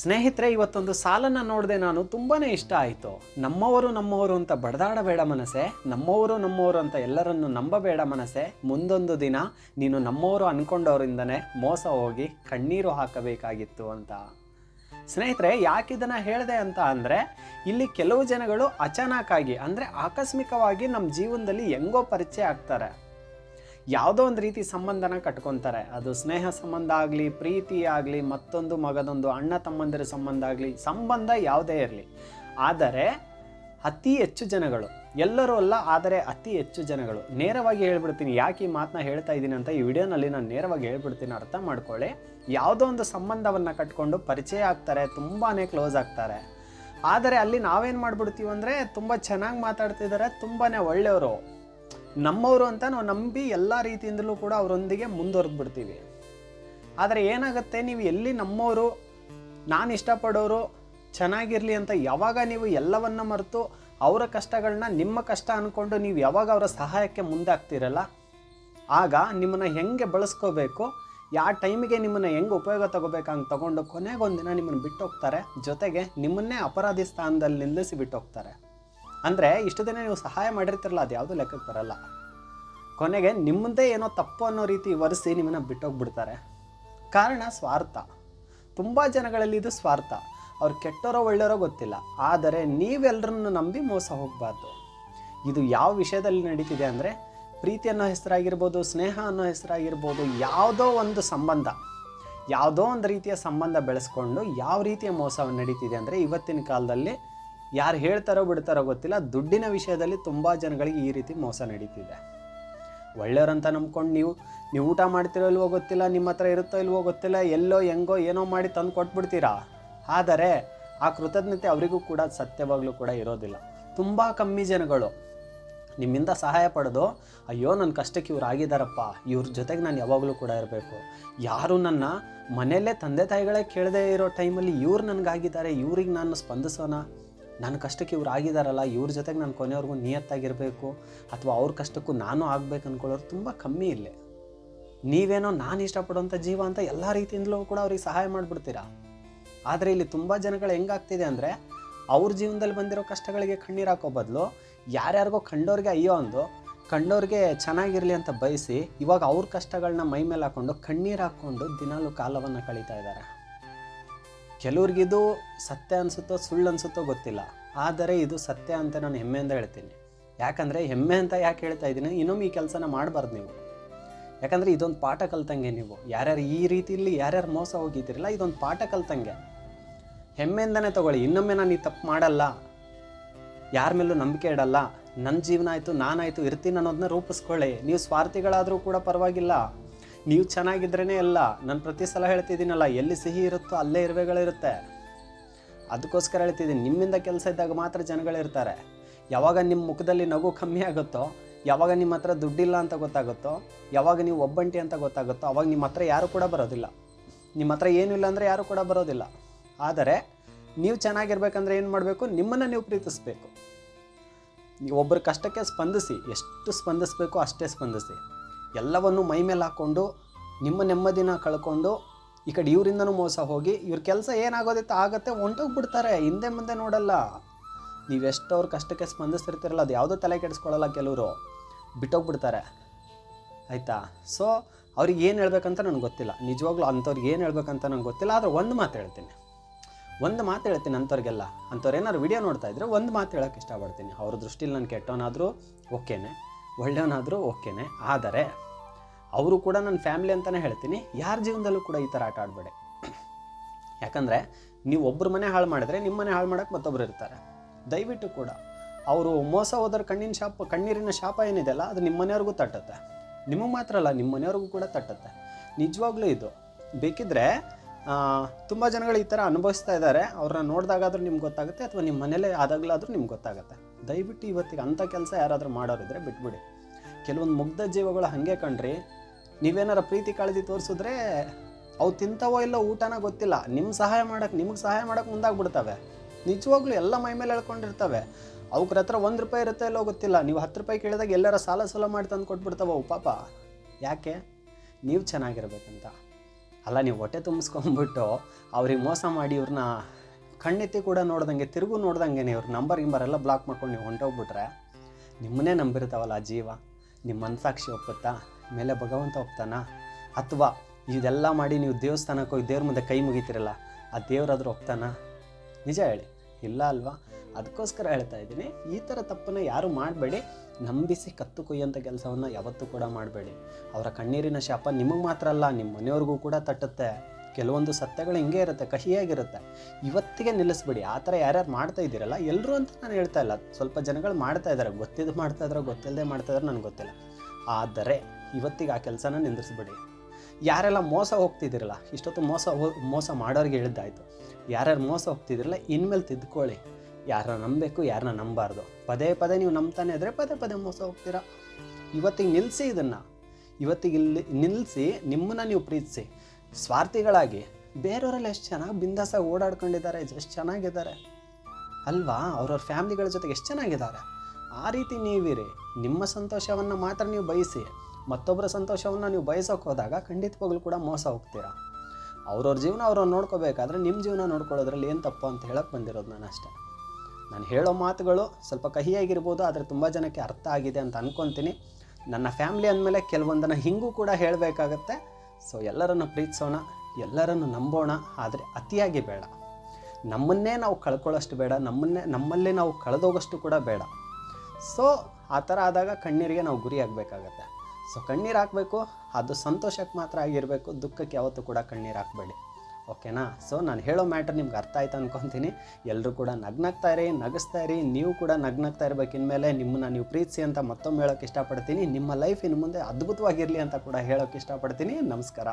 ಸ್ನೇಹಿತರೆ, ಇವತ್ತೊಂದು ಸಾಲನ್ನು ನೋಡಿದೆ ನಾನು ತುಂಬಾ ಇಷ್ಟ ಆಯಿತು. ನಮ್ಮವರು ನಮ್ಮವರು ಅಂತ ಬಡದಾಡಬೇಡ ಮನಸೆ ನಮ್ಮವರು ನಮ್ಮವರು ಅಂತ ಎಲ್ಲರನ್ನು ನಂಬಬೇಡ ಮನಸೆ ಮುಂದೊಂದು ದಿನ ನೀನು ನಮ್ಮವರು ಅಂದ್ಕೊಂಡವರಿಂದನೇ ಮೋಸ ಹೋಗಿ ಕಣ್ಣೀರು ಹಾಕಬೇಕಾಗಿತ್ತು ಅಂತ. ಸ್ನೇಹಿತರೆ ಯಾಕೆ ಇದನ್ನ ಹೇಳಿದೆ ಅಂತ ಅಂದರೆ, ಇಲ್ಲಿ ಕೆಲವು ಜನಗಳು ಅಚಾನಕ್ಕಾಗಿ ಅಂದರೆ ಆಕಸ್ಮಿಕವಾಗಿ ನಮ್ಮ ಜೀವನದಲ್ಲಿ ಹೆಂಗೋ ಪರಿಚಯ ಆಗ್ತಾರೆ. ಯಾವುದೋ ಒಂದು ರೀತಿ ಸಂಬಂಧನ ಕಟ್ಕೊತಾರೆ. ಅದು ಸ್ನೇಹ ಸಂಬಂಧ ಆಗಲಿ, ಪ್ರೀತಿ ಆಗಲಿ, ಮತ್ತೊಂದು ಮಗದೊಂದು ಅಣ್ಣ ತಮ್ಮಂದಿರ ಸಂಬಂಧ ಆಗಲಿ, ಸಂಬಂಧ ಯಾವುದೇ ಇರಲಿ. ಆದರೆ ಅತಿ ಹೆಚ್ಚು ಜನಗಳು, ಎಲ್ಲರೂ ಅಲ್ಲ, ಆದರೆ ಅತಿ ಹೆಚ್ಚು ಜನಗಳು, ನೇರವಾಗಿ ಹೇಳ್ಬಿಡ್ತೀನಿ, ಯಾಕೆ ಈ ಮಾತನ್ನ ಹೇಳ್ತಾ ಇದ್ದೀನಿ ಅಂತ ಈ ವಿಡಿಯೋನಲ್ಲಿ ನಾನು ನೇರವಾಗಿ ಹೇಳ್ಬಿಡ್ತೀನಿ, ಅರ್ಥ ಮಾಡ್ಕೊಳ್ಳಿ. ಯಾವುದೋ ಒಂದು ಸಂಬಂಧವನ್ನು ಕಟ್ಕೊಂಡು ಪರಿಚಯ ಆಗ್ತಾರೆ ತುಂಬಾ ಕ್ಲೋಸ್ ಆಗ್ತಾರೆ. ಆದರೆ ಅಲ್ಲಿ ನಾವೇನು ಮಾಡ್ಬಿಡ್ತೀವಿ ಅಂದರೆ, ತುಂಬ ಚೆನ್ನಾಗಿ ಮಾತಾಡ್ತಿದ್ದಾರೆ ತುಂಬಾ ಒಳ್ಳೆಯವರು. ನಮ್ಮವರು ಅಂತ ನಾವು ನಂಬಿ ಎಲ್ಲ ರೀತಿಯಿಂದಲೂ ಕೂಡ ಅವರೊಂದಿಗೆ ಮುಂದುವರೆದು ಬಿಡ್ತೀವಿ ಆದರೆ ಏನಾಗುತ್ತೆ, ನೀವು ಎಲ್ಲಿ ನಮ್ಮವರು ನಾನು ಇಷ್ಟಪಡೋರು, ಚೆನ್ನಾಗಿರಲಿ ಅಂತ ಯಾವಾಗ ನೀವು ಎಲ್ಲವನ್ನ ಮರೆತು ಅವರ ಕಷ್ಟಗಳನ್ನ ನಿಮ್ಮ ಕಷ್ಟ ಅಂದ್ಕೊಂಡು ನೀವು ಯಾವಾಗ ಅವರ ಸಹಾಯಕ್ಕೆ ಮುಂದೆ ಆಗ್ತಿರಲ್ಲ ಆಗ ನಿಮ್ಮನ್ನು ಹೆಂಗೆ ಬಳಸ್ಕೋಬೇಕು ಯಾವ ಟೈಮಿಗೆ ನಿಮ್ಮನ್ನು ಹೆಂಗೆ ಉಪಯೋಗ ತಗೋಬೇಕಂತ ತಗೊಂಡು ಕೊನೆಗೊಂದಿನ ನಿಮ್ಮನ್ನು ಬಿಟ್ಟೋಗ್ತಾರೆ, ಜೊತೆಗೆ ನಿಮ್ಮನ್ನೇ ಅಪರಾಧಿ ಸ್ಥಾನದಲ್ಲಿ ನಿಲ್ಲಿಸಿ ಬಿಟ್ಟೋಗ್ತಾರೆ. ಅಂದರೆ ಇಷ್ಟು ದಿನ ನೀವು ಸಹಾಯ ಮಾಡಿರ್ತಿರಲ್ಲ, ಅದು ಯಾವುದೂ ಲೆಕ್ಕಕ್ಕೆ ಬರಲ್ಲ. ಕೊನೆಗೆ ನಿಮ್ಮದೇ ಏನೋ ತಪ್ಪು ಅನ್ನೋ ರೀತಿ ಒರೆಸಿ ನಿಮ್ಮನ್ನು ಬಿಟ್ಟೋಗ್ಬಿಡ್ತಾರೆ. ಕಾರಣ ಸ್ವಾರ್ಥ. ತುಂಬ ಜನಗಳಲ್ಲಿ ಇದು ಸ್ವಾರ್ಥ. ಅವ್ರು ಕೆಟ್ಟೋರೋ ಒಳ್ಳೆಯರೋ ಗೊತ್ತಿಲ್ಲ. ಆದರೆ ನೀವೆಲ್ಲರನ್ನು ನಂಬಿ ಮೋಸ ಹೋಗಬಾರ್ದು. ಇದು ಯಾವ ವಿಷಯದಲ್ಲಿ ನಡೀತಿದೆ ಅಂದರೆ, ಪ್ರೀತಿ ಅನ್ನೋ ಹೆಸರಾಗಿರ್ಬೋದು, ಸ್ನೇಹ ಅನ್ನೋ ಹೆಸರಾಗಿರ್ಬೋದು, ಯಾವುದೋ ಒಂದು ಸಂಬಂಧ. ಯಾವುದೋ ಒಂದು ರೀತಿಯ ಸಂಬಂಧ ಬೆಳೆಸ್ಕೊಂಡು ಯಾವ ರೀತಿಯ ಮೋಸ ನಡೀತಿದೆ ಅಂದರೆ, ಇವತ್ತಿನ ಕಾಲದಲ್ಲಿ ಯಾರು ಹೇಳ್ತಾರೋ ಬಿಡ್ತಾರೋ ಗೊತ್ತಿಲ್ಲ. ದುಡ್ಡಿನ ವಿಷಯದಲ್ಲಿ ತುಂಬ ಜನಗಳಿಗೆ ಈ ರೀತಿ ಮೋಸ ನಡೀತಿದೆ. ಒಳ್ಳೆಯವರಂತ ನಂಬ್ಕೊಂಡು ನೀವು ನೀವು ಊಟ ಮಾಡ್ತಿರೋ ಇಲ್ವೋ ಗೊತ್ತಿಲ್ಲ, ನಿಮ್ಮ ಹತ್ರ ಇರುತ್ತೋ ಇಲ್ವೋ ಗೊತ್ತಿಲ್ಲ, ಎಲ್ಲೋ ಹೆಂಗೋ ಏನೋ ಮಾಡಿ ತಂದು ಕೊಟ್ಬಿಡ್ತೀರಾ? ಆದರೆ ಆ ಕೃತಜ್ಞತೆ ಅವರಿಗೂ ಕೂಡ ಸತ್ಯವಾಗಲೂ ಕೂಡ ಇರೋದಿಲ್ಲ. ತುಂಬ ಕಮ್ಮಿ ಜನಗಳು ನಿಮ್ಮಿಂದ ಸಹಾಯ ಪಡೆದು, ಅಯ್ಯೋ ನನ್ನ ಕಷ್ಟಕ್ಕೆ ಇವ್ರು ಆಗಿದ್ದಾರಪ್ಪ ಇವ್ರ ಜೊತೆಗೆ ನಾನು ಯಾವಾಗಲೂ ಕೂಡ ಇರಬೇಕು. ಯಾರು ನನ್ನ ಮನೆಯಲ್ಲೇ ತಂದೆ ತಾಯಿಗಳೇ ಕೇಳದೇ ಇರೋ ಟೈಮಲ್ಲಿ ಇವ್ರು ನನಗಾಗಿದ್ದಾರೆ, ಇವ್ರಿಗೆ ನಾನು ಸ್ಪಂದಿಸೋಣ ನನ್ನ ಕಷ್ಟಕ್ಕೆ ಇವ್ರು ಆಗಿದಾರಲ್ಲ, ಇವ್ರ ಜೊತೆಗೆ ನಾನು ಕೊನೆಯವ್ರಿಗೂ ನಿಯತ್ತಾಗಿರಬೇಕು ಅಥವಾ ಅವ್ರ ಕಷ್ಟಕ್ಕೂ ನಾನು ಆಗಬೇಕು ಅಂದ್ಕೊಳ್ಳೋರು ತುಂಬ ಕಮ್ಮಿ ಇಲ್ಲೇ. ನೀವೇನೋ ನಾನು ಇಷ್ಟಪಡುವಂಥ ಜೀವ ಅಂತ ಎಲ್ಲ ರೀತಿಯಿಂದಲೂ ಕೂಡ ಅವ್ರಿಗೆ ಸಹಾಯ ಮಾಡಿಬಿಡ್ತೀರಾ? ಆದರೆ ಇಲ್ಲಿ ತುಂಬ ಜನಗಳು ಹೆಂಗಾಗ್ತಿದೆ ಅಂದರೆ ಅವ್ರ ಜೀವನದಲ್ಲಿ ಬಂದಿರೋ ಕಷ್ಟಗಳಿಗೆ ಕಣ್ಣೀರು ಹಾಕೋ ಬದಲು ಯಾರ್ಯಾರಿಗೋ ಕಂಡೋರಿಗೆ ಅಯ್ಯೋ ಅಂದು ಕಂಡೋರಿಗೆ ಚೆನ್ನಾಗಿರಲಿ ಅಂತ ಬಯಸಿ ಇವಾಗ ಅವ್ರ ಕಷ್ಟಗಳನ್ನ ಮೈ ಮೇಲೆ ಹಾಕ್ಕೊಂಡು ಕಣ್ಣೀರು ಹಾಕ್ಕೊಂಡು ದಿನಾಲೂ ಕಾಲವನ್ನು ಕಳೀತಾ ಇದ್ದಾರೆ. ಕೆಲವ್ರಿಗಿದು ಸತ್ಯ ಅನಿಸುತ್ತೋ ಸುಳ್ಳು ಅನಿಸುತ್ತೋ ಗೊತ್ತಿಲ್ಲ. ಆದರೆ ಇದು ಸತ್ಯ ಅಂತ ನಾನು ಹೆಮ್ಮೆಯಿಂದ ಹೇಳ್ತೀನಿ. ಯಾಕಂದರೆ ಹೆಮ್ಮೆ ಅಂತ ಯಾಕೆ ಹೇಳ್ತಾ ಇದ್ದೀನಿ? ಇನ್ನೊಮ್ಮೆ ಈ ಕೆಲಸನ ಮಾಡಬಾರ್ದು ನೀವು. ಯಾಕಂದರೆ ಇದೊಂದು ಪಾಠ ಕಲ್ತಂಗೆ ನೀವು. ಯಾರ್ಯಾರು ಈ ರೀತಿಯಲ್ಲಿ ಯಾರ್ಯಾರು ಮೋಸ ಹೋಗಿದ್ದೀರಲ್ಲ, ಇದೊಂದು ಪಾಠ ಕಲ್ತಂಗೆ. ಹೆಮ್ಮೆಯಿಂದನೇ ತಗೊಳ್ಳಿ. ಇನ್ನೊಮ್ಮೆ ನಾನು ಈ ತಪ್ಪು ಮಾಡಲ್ಲ. ಯಾರ ಮೇಲೂ ನಂಬಿಕೆ ಇಡಲ್ಲ. ನನ್ನ ಜೀವನ ಆಯಿತು ನಾನಾಯಿತು ಇರ್ತೀನಿ ಅನ್ನೋದನ್ನ ರೂಪಿಸ್ಕೊಳ್ಳಿ. ನೀವು ಸ್ವಾರ್ಥಿಗಳಾದರೂ ಕೂಡ ಪರವಾಗಿಲ್ಲ. ನೀವು ಚೆನ್ನಾಗಿದ್ರೇ ಎಲ್ಲ. ನಾನು ಪ್ರತಿ ಸಲ ಹೇಳ್ತಿದ್ದೀನಲ್ಲ, ಎಲ್ಲಿ ಸಿಹಿ ಇರುತ್ತೋ ಅಲ್ಲೇ ಇರುವೆಗಳಿರುತ್ತೆ ಅದಕ್ಕೋಸ್ಕರ ಹೇಳ್ತಿದ್ದೀನಿ, ನಿಮ್ಮಿಂದ ಕೆಲಸ ಇದ್ದಾಗ ಮಾತ್ರ ಜನಗಳಿರ್ತಾರೆ ಯಾವಾಗ ನಿಮ್ಮ ಮುಖದಲ್ಲಿ ನಗು ಕಮ್ಮಿ ಆಗುತ್ತೋ, ಯಾವಾಗ ನಿಮ್ಮ ಹತ್ರ ದುಡ್ಡಿಲ್ಲ ಅಂತ ಗೊತ್ತಾಗುತ್ತೋ, ಯಾವಾಗ ನೀವು ಒಬ್ಬಂಟಿ ಅಂತ ಗೊತ್ತಾಗುತ್ತೋ, ಅವಾಗ ನಿಮ್ಮ ಹತ್ರ ಯಾರು ಕೂಡ ಬರೋದಿಲ್ಲ. ನಿಮ್ಮ ಹತ್ರ ಏನೂ ಇಲ್ಲ ಅಂದರೆ ಯಾರು ಕೂಡ ಬರೋದಿಲ್ಲ. ಆದರೆ, ನೀವು ಚೆನ್ನಾಗಿರ್ಬೇಕಂದ್ರೆ ಏನು ಮಾಡಬೇಕು? ನಿಮ್ಮನ್ನು ನೀವು ಪ್ರೀತಿಸಬೇಕು. ಒಬ್ಬರ ಕಷ್ಟಕ್ಕೆ ಸ್ಪಂದಿಸಿ. ಎಷ್ಟು ಸ್ಪಂದಿಸಬೇಕು ಅಷ್ಟೇ ಸ್ಪಂದಿಸಿ. ಎಲ್ಲವನ್ನು ಮೈ ಮೇಲೆ ಹಾಕ್ಕೊಂಡು ನಿಮ್ಮ ನೆಮ್ಮದಿನ ಕಳ್ಕೊಂಡು, ಈ ಕಡೆ ಇವರಿಂದನೂ ಮೋಸ ಹೋಗಿ, ಇವ್ರ ಕೆಲಸ ಏನಾಗೋದಿತ್ತು ಆಗತ್ತೆ ಹೊಂಟೋಗ್ಬಿಡ್ತಾರೆ, ಹಿಂದೆ ಮುಂದೆ ನೋಡಲ್ಲ. ನೀವು ಎಷ್ಟು ಅವ್ರ ಕಷ್ಟಕ್ಕೆ ಸ್ಪಂದಿಸ್ತಿರ್ತೀರಲ್ಲ, ಅದು ಯಾವುದೋ ತಲೆ ಕೆಡಿಸ್ಕೊಳ್ಳಲ್ಲ ಕೆಲವರು. ಬಿಟ್ಟೋಗ್ಬಿಡ್ತಾರೆ. ಆಯಿತಾ? ಸೊ ಅವ್ರಿಗೆ ಏನು ಹೇಳ್ಬೇಕಂತ ನನಗೆ ಗೊತ್ತಿಲ್ಲ. ನಿಜವಾಗ್ಲೂ ಅಂಥವ್ರಿಗೆ ಏನು ಹೇಳ್ಬೇಕಂತ ನನಗೆ ಗೊತ್ತಿಲ್ಲ, ಆದರೆ ಒಂದು ಮಾತು ಹೇಳ್ತೀನಿ. ಒಂದು ಮಾತು ಹೇಳ್ತೀನಿ ಅಂಥವ್ರಿಗೆಲ್ಲ. ಅಂಥವ್ರು ಏನಾದ್ರು ವಿಡಿಯೋ ನೋಡ್ತಾ ಇದ್ರೆ ಒಂದು ಮಾತು ಹೇಳೋಕ್ಕೆ ಇಷ್ಟಪಡ್ತೀನಿ. ಅವ್ರ ದೃಷ್ಟಿಲಿ ನಾನು ಕೆಟ್ಟವನಾದರೂ ಓಕೆನೆ. ಒಳ್ಳೆಯವನಾದರೂ ಓಕೆನೆ. ಆದರೆ ಅವರು ಕೂಡ ನನ್ನ ಫ್ಯಾಮಿಲಿ ಅಂತಲೇ ಹೇಳ್ತೀನಿ, ಯಾರ ಜೀವನದಲ್ಲೂ ಕೂಡ ಈ ಥರ ಆಟ ಆಡಬೇಡಿ. ಯಾಕಂದರೆ ನೀವು ಒಬ್ಬರ ಮನೆ ಹಾಳು ಮಾಡಿದ್ರೆ ನಿಮ್ಮ ಮನೆ ಹಾಳು ಮಾಡೋಕ್ಕೆ ಮತ್ತೊಬ್ಬರು ಇರ್ತಾರೆ. ದಯವಿಟ್ಟು ಕೂಡ ಅವರು ಮೋಸ ಹೋದ್ರ ಕಣ್ಣಿನ ಶಾಪ, ಕಣ್ಣೀರಿನ ಶಾಪ ಏನಿದೆಯಲ್ಲ ಅದು ನಿಮ್ಮ ಮನೆಯವ್ರಿಗೂ ತಟ್ಟುತ್ತೆ. ನಿಮಗೆ ಮಾತ್ರ ಅಲ್ಲ ನಿಮ್ಮ ಮನೆಯವ್ರಿಗೂ ಕೂಡ ತಟ್ಟುತ್ತೆ. ನಿಜವಾಗ್ಲೂ ಇದು. ಬೇಕಿದ್ರೆ ತುಂಬ ಜನಗಳು ಈ ಥರ ಅನುಭವಿಸ್ತಾ ಇದ್ದಾರೆ. ಅವ್ರನ್ನ ನೋಡಿದಾಗಾದರೂ ನಿಮ್ಗೆ ಗೊತ್ತಾಗುತ್ತೆ, ಅಥವಾ ನಿಮ್ಮ ಮನೇಲೇ ಆದಾಗಲಾದರೂ ನಿಮ್ಗೆ ಗೊತ್ತಾಗುತ್ತೆ. ದಯವಿಟ್ಟು ಇವತ್ತಿಗೆ ಅಂಥ ಕೆಲಸ ಯಾರಾದರೂ ಮಾಡೋರಿದ್ರೆ ಬಿಟ್ಬಿಡಿ. ಕೆಲವೊಂದು ಮುಗ್ಧ ಜೀವಗಳು ಹಾಗೆ ಕಣ್ರಿ. ನೀವೇನಾರ ಪ್ರೀತಿ ಕಾಳಜಿ ತೋರಿಸಿದ್ರೆ ಅವು ತಿಂತಾವೋ ಇಲ್ಲೋ ಊಟನ ಗೊತ್ತಿಲ್ಲ. ನಿಮ್ಮ ಸಹಾಯ ಮಾಡೋಕ್ಕೆ ನಿಮಗೆ ಸಹಾಯ ಮಾಡೋಕ್ಕೆ ಮುಂದಾಗ್ಬಿಡ್ತವೆ. ನಿಜವಾಗ್ಲೂ ಎಲ್ಲ ಮೈ ಮೇಲೆ ಹೇಳ್ಕೊಂಡಿರ್ತವೆ ಅವ್ರ ಹತ್ರ ಒಂದು ರೂಪಾಯಿ ಇರುತ್ತೆ ಇಲ್ಲೋ ಗೊತ್ತಿಲ್ಲ. ನೀವು ಹತ್ತು ರೂಪಾಯಿ ಕೇಳಿದಾಗ ಎಲ್ಲರ ಸಾಲ ಸಾಲ ಮಾಡಿ ತಂದು ಕೊಟ್ಬಿಡ್ತಾವೆ ಅವು ಪಾಪ. ಯಾಕೆ? ನೀವು ಚೆನ್ನಾಗಿರ್ಬೇಕಂತ. ಅಲ್ಲ, ನೀವು ಹೊಟ್ಟೆ ತುಂಬಿಸ್ಕೊಂಬಿಟ್ಟು ಅವ್ರಿಗೆ ಮೋಸ ಮಾಡಿ ಇವ್ರನ್ನ ಕಣ್ಣೆತ್ತಿ ಕೂಡ ನೋಡ್ದಂಗೆ, ತಿರುಗು ನೋಡ್ದಂಗೆ ಇವ್ರ ನಂಬರ್ ಗಿಂಬರ್ ಎಲ್ಲ ಬ್ಲಾಕ್ ಮಾಡ್ಕೊಂಡು ನೀವು ಹೊಂಟೋಗ್ಬಿಟ್ರೆ ನಿಮ್ಮನ್ನೇ ನಂಬಿರ್ತಾವಲ್ಲ ಆ ಜೀವ. ನಿಮ್ಮ ಮನಸಾಕ್ಷಿ ಒಪ್ಪುತ್ತಾ? ಮೇಲೆ ಭಗವಂತ ಒಪ್ತಾನ? ಅಥವಾ ಇದೆಲ್ಲ ಮಾಡಿ ನೀವು ದೇವಸ್ಥಾನಕ್ಕೆ ಹೋಗಿ ದೇವ್ರ ಮುಂದೆ ಕೈ ಮುಗಿತೀರಲ್ಲ, ಆ ದೇವ್ರಾದ್ರೂ ಒಪ್ತಾನ? ನಿಜ ಹೇಳಿ. ಇಲ್ಲ ಅಲ್ವಾ? ಅದಕ್ಕೋಸ್ಕರ ಹೇಳ್ತಾ ಇದ್ದೀನಿ, ಈ ಥರ ತಪ್ಪನ್ನು ಯಾರೂ ಮಾಡಬೇಡಿ. ನಂಬಿಸಿ ಕತ್ತು ಕೊಯ್ಯೋಂಥ ಕೆಲಸವನ್ನು ಯಾವತ್ತೂ ಕೂಡ ಮಾಡಬೇಡಿ. ಅವರ ಕಣ್ಣೀರಿನ ಶಾಪ ನಿಮಗೆ ಮಾತ್ರ ಅಲ್ಲ ನಿಮ್ಮ ಮನೆಯವ್ರಿಗೂ ಕೂಡ ತಟ್ಟುತ್ತೆ. ಕೆಲವೊಂದು ಸತ್ಯಗಳು ಹಿಂಗೆ ಇರುತ್ತೆ, ಕಹಿಯಾಗಿರುತ್ತೆ. ಇವತ್ತಿಗೆ ನಿಲ್ಲಿಸ್ಬಿಡಿ. ಆ ಥರ ಯಾರ್ಯಾರು ಮಾಡ್ತಾ ಇದ್ದೀರಲ್ಲ, ಎಲ್ಲರೂ ಅಂತ ನಾನು ಹೇಳ್ತಾ ಇಲ್ಲ. ಸ್ವಲ್ಪ ಜನಗಳು ಮಾಡ್ತಾ ಇದ್ದಾರೆ. ಗೊತ್ತಿದ್ದು ಮಾಡ್ತಾ ಇದ್ದಾರೆ ಗೊತ್ತಿಲ್ಲದೆ ಮಾಡ್ತಾ ಇದ್ದಾರೆ ನನಗೆ ಗೊತ್ತಿಲ್ಲ. ಆದರೆ ಇವತ್ತಿಗೆ ಆ ಕೆಲಸನ ನಿಂದಿರಿಸ್ಬಿಡಿ. ಯಾರೆಲ್ಲ ಮೋಸ ಹೋಗ್ತಿದ್ದೀರಲ್ಲ, ಇಷ್ಟೊತ್ತು ಮೋಸ ಮೋಸ ಮಾಡೋರಿಗೆ ಹೇಳಿದ್ದಾಯಿತು. ಯಾರ್ಯಾರು ಮೋಸ ಹೋಗ್ತಿದ್ದೀರಲ್ಲ, ಇನ್ಮೇಲೆ ತಿದ್ಕೊಳ್ಳಿ. ಯಾರನ್ನ ನಂಬಬೇಕು, ಯಾರನ್ನ ನಂಬಾರ್ದು. ಪದೇ ಪದೇ ನೀವು ನಂಬ್ತಾನೆ ಇದ್ರೆ ಪದೇ ಪದೇ ಮೋಸ ಹೋಗ್ತೀರಾ? ಇವತ್ತಿಗೆ ನಿಲ್ಲಿಸಿ ಇದನ್ನು. ಇವತ್ತಿಗೆ ಇಲ್ಲಿ ನಿಲ್ಲಿಸಿ ನಿಮ್ಮನ್ನ ನೀವು ಪ್ರೀತಿಸಿ. ಸ್ವಾರ್ಥಿಗಳಾಗಿ ಬೇರೆಯವರೆಲ್ಲ ಎಷ್ಟು ಚೆನ್ನಾಗಿ ಬಿಂದಾಸಾಗಿ ಓಡಾಡ್ಕೊಂಡಿದ್ದಾರೆ, ಎಷ್ಟು ಚೆನ್ನಾಗಿದ್ದಾರೆ. ಅಲ್ವಾ? ಅವ್ರವ್ರ ಫ್ಯಾಮ್ಲಿಗಳ ಜೊತೆಗೆ ಎಷ್ಟು ಚೆನ್ನಾಗಿದ್ದಾರೆ. ಆ ರೀತಿ ನೀವಿರಿ, ನಿಮ್ಮ ಸಂತೋಷವನ್ನು ಮಾತ್ರ ನೀವು ಬಯಸಿ, ಮತ್ತೊಬ್ಬರ ಸಂತೋಷವನ್ನು ನೀವು ಬಯಸೋಕೆ ಹೋದಾಗ ಖಂಡಿತವಾಗ್ಲೂ ಕೂಡ ಮೋಸ ಹೋಗ್ತೀರಾ? ಅವ್ರವ್ರ ಜೀವನ ಅವ್ರವ್ರು ನೋಡ್ಕೋಬೇಕಾದ್ರೆ ನಿಮ್ಮ ಜೀವನ ನೋಡ್ಕೊಳ್ಳೋದ್ರಲ್ಲಿ ಏನು ತಪ್ಪು ಅಂತ ಹೇಳಕ್ಕೆ ಬಂದಿರೋದು ನಾನು ಅಷ್ಟೇ. ನಾನು ಹೇಳೋ ಮಾತುಗಳು ಸ್ವಲ್ಪ ಕಹಿಯಾಗಿರ್ಬೋದು, ಆದರೆ ತುಂಬ ಜನಕ್ಕೆ ಅರ್ಥ ಆಗಿದೆ ಅಂತ ಅನ್ಕೊತೀನಿ. ನನ್ನ ಫ್ಯಾಮ್ಲಿ ಅಂದಮೇಲೆ ಕೆಲವೊಂದನ್ನು ಹಿಂಗೂ ಕೂಡ ಹೇಳಬೇಕಾಗತ್ತೆ. ಸೊ ಎಲ್ಲರನ್ನು ಪ್ರೀತಿಸೋಣ, ಎಲ್ಲರನ್ನು ನಂಬೋಣ, ಆದರೆ ಅತಿಯಾಗಿ ಬೇಡ. ನಮ್ಮನ್ನೇ ನಾವು ಕಳ್ಕೊಳ್ಳೋಷ್ಟು ಬೇಡ, ನಮ್ಮನ್ನೇ, ನಮ್ಮಲ್ಲೇ ನಾವು ಕಳೆದೋಗೋಷ್ಟು ಕೂಡ ಬೇಡ. ಸೊ ಆ ಥರ ಆದಾಗ ಕಣ್ಣೀರಿಗೆ ನಾವು ಗುರಿ ಆಗಬೇಕಾಗತ್ತೆ ಸೊ ಕಣ್ಣೀರು ಹಾಕಬೇಕು, ಅದು ಸಂತೋಷಕ್ಕೆ ಮಾತ್ರ ಆಗಿರಬೇಕು, ದುಃಖಕ್ಕೆ ಯಾವತ್ತೂ ಕೂಡ ಕಣ್ಣೀರು ಹಾಕಬೇಡಿ. ಓಕೆನಾ? ಸೊ ನಾನು ಹೇಳೋ ಮ್ಯಾಟರ್ ನಿಮ್ಗೆ ಅರ್ಥ ಆಯ್ತು ಅನ್ಕೊತೀನಿ. ಎಲ್ಲರೂ ಕೂಡ ನಗ್ನಗ್ತಾ ಇರಿ, ನಗಿಸ್ತಾ ಇರಿ. ನೀವು ಕೂಡ ನಗ್ನಗ್ತಾ ಇರ್ಬೇಕು ಇನ್ಮೇಲೆ ನಿಮ್ಮನ್ನ ನೀವು ಪ್ರೀತಿಸಿ ಅಂತ ಮತ್ತೊಮ್ಮೆ ಹೇಳೋಕ್ಕೆ ಇಷ್ಟಪಡ್ತೀನಿ. ನಿಮ್ಮ ಲೈಫ್ ಇನ್ನು ಮುಂದೆ ಅದ್ಭುತವಾಗಿರಲಿ ಅಂತ ಕೂಡ ಹೇಳೋಕ್ಕೆ ಇಷ್ಟಪಡ್ತೀನಿ. ನಮಸ್ಕಾರ.